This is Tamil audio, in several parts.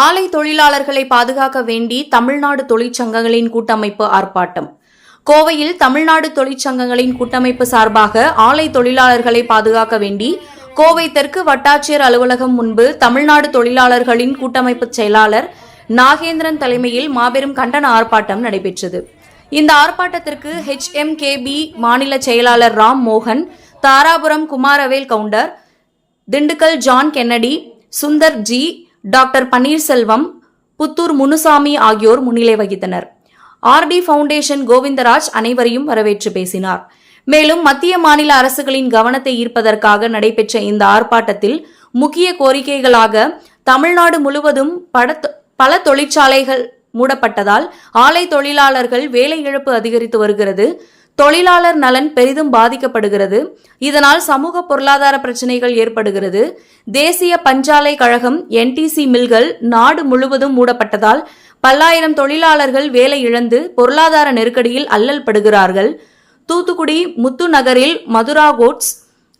ஆலை தொழிலாளர்களை பாதுகாக்க வேண்டி தமிழ்நாடு தொழிற்சங்கங்களின் கூட்டமைப்பு ஆர்ப்பாட்டம். கோவையில் தமிழ்நாடு தொழிற்சங்கங்களின் கூட்டமைப்பு சார்பாக ஆலை தொழிலாளர்களை பாதுகாக்க வேண்டி கோவை தெற்கு வட்டாட்சியர் அலுவலகம் முன்பு தமிழ்நாடு தொழிலாளர்களின் கூட்டமைப்பு செயலாளர் நாகேந்திரன் தலைமையில் மாபெரும் கண்டன ஆர்ப்பாட்டம் நடைபெற்றது. இந்த ஆர்ப்பாட்டத்திற்கு ஹெச்எம்கேபி மாநில செயலாளர் ராம் மோகன் Dharapuram Kumaravel Gounder Dindigul John Kennedy Sundar ji doctor Panneerselvam Puthur Munusamy ஆகியோர் முன்னிலை வகித்தனர். ஆர்டி ஃபவுண்டேஷன் கோவிந்தராஜ் அனைவரையும் வரவேற்று பேசினார். மேலும் மத்திய மாநில அரசுகளின் கவனத்தை ஈர்ப்பதற்காக நடைபெற்ற இந்த ஆர்ப்பாட்டத்தில் முக்கிய கோரிக்கைகளாக தமிழ்நாடு முழுவதும் பட- பல தொழிற்சாலைகள் மூடப்பட்டதால் ஆலை தொழிலாளர்கள் வேலை இழப்பு அதிகரித்து வருகிறது. தொழிலாளர் நலன் பெரிதும் பாதிக்கப்படுகிறது. இதனால் சமூக பொருளாதார பிரச்சனைகள் ஏற்படுகிறது. தேசிய பஞ்சாலை கழகம் என்டிசி மில்கள் நாடு முழுவதும் மூடப்பட்டதால் பல்லாயிரம் தொழிலாளர்கள் வேலை இழந்து பொருளாதார நெருக்கடியில் அல்லல் படுகிறார்கள் தூத்துக்குடி முத்து நகரில் மதுரா கோட்ஸ்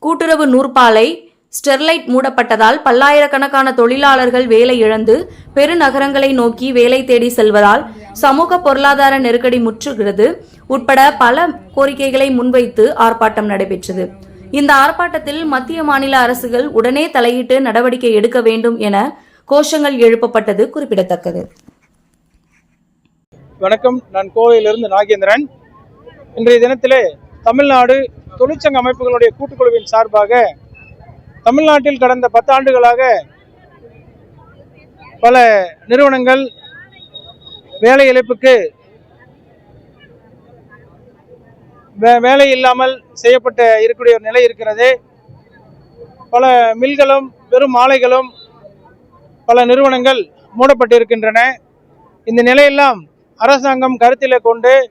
கூட்டுறவு நூற்பாலை ஸ்டெர்லைட் மூடப்பட்டதால் பல்லாயிரக்கணக்கான தொழிலாளர்கள் வேலை இழந்து பெருநகரங்களை நோக்கி வேலை தேடி செல்வதால் சமூக பொருளாதார நெருக்கடி முற்றுகிறது உட்பட பல கோரிக்கைகளை முன்வைத்து ஆர்ப்பாட்டம் நடைபெற்றது. இந்த ஆர்ப்பாட்டத்தில் மத்திய மாநில அரசுகள் உடனே தலையிட்டு நடவடிக்கை எடுக்க வேண்டும் என கோஷங்கள் எழுப்பப்பட்டது குறிப்பிடத்தக்கது. வணக்கம். நான் கோவையிலிருந்து நாகேந்திரன். இன்றைய தினத்திலே தமிழ்நாடு தொழிற்சங்க அமைப்புகளுடைய கூட்டுக்குழுவின் சார்பாக தமிழ்நாட்டில் கடந்த பத்தாண்டுகளாக பல நிறுவனங்கள் வேலை இழப்புக்கு வே- வேலை இல்லாமல் செய்யப்பட்ட இருக்கக்கூடிய ஒரு நிலை இருக்கிறது. பல மில்களும் பெரும் ஆலைகளும் பல நிறுவனங்கள் மூடப்பட்டிருக்கின்றன. இந்த நிலையெல்லாம் அரசாங்கம் கருத்தில் கொண்டு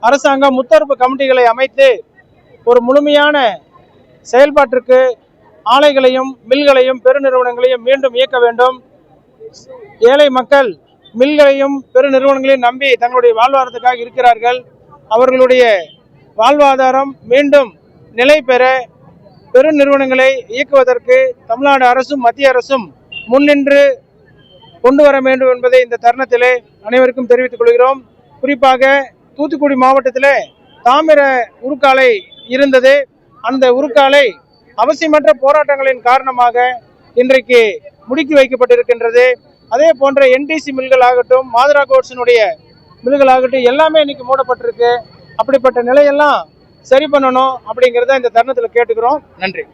அரசாங்கம் முத்தரப்பு கமிட்டிகளை அமைத்து ஒரு முழுமையான செயல்பாட்டிற்கு ஆலைகளையும் மில்களையும் பெருநிறுவனங்களையும் மீண்டும் இயக்க வேண்டும். ஏழை மக்கள் மில்களையும் பெருநிறுவனங்களையும் நம்பி தங்களுடைய வாழ்வாதாரத்துக்காக இருக்கிறார்கள். அவர்களுடைய வாழ்வாதாரம் மீண்டும் நிலை பெற பெருநிறுவனங்களை இயக்குவதற்கு தமிழ்நாடு அரசும் மத்திய அரசும் முன்னின்று கொண்டு வர வேண்டும் என்பதை இந்த தருணத்திலே அனைவருக்கும் தெரிவித்துக் கொள்கிறோம். குறிப்பாக தூத்துக்குடி மாவட்டத்திலே தாமிர உருக்காலை இருந்தது. அந்த உருக்காலை அவசியமற்ற போராட்டங்களின் காரணமாக இன்றைக்கு முடுக்கி வைக்கப்பட்டிருக்கின்றது. அதே போன்ற என்டிசி மில்கள் ஆகட்டும் மாதுரா கோட்ஸினுடைய மில்கள் ஆகட்டும் எல்லாமே இன்னைக்கு மூடப்பட்டிருக்கு. அப்படிப்பட்ட நிலையெல்லாம் சரி பண்ணணும் அப்படிங்கிறத இந்த தருணத்தில் கேட்டுக்கிறோம். நன்றி.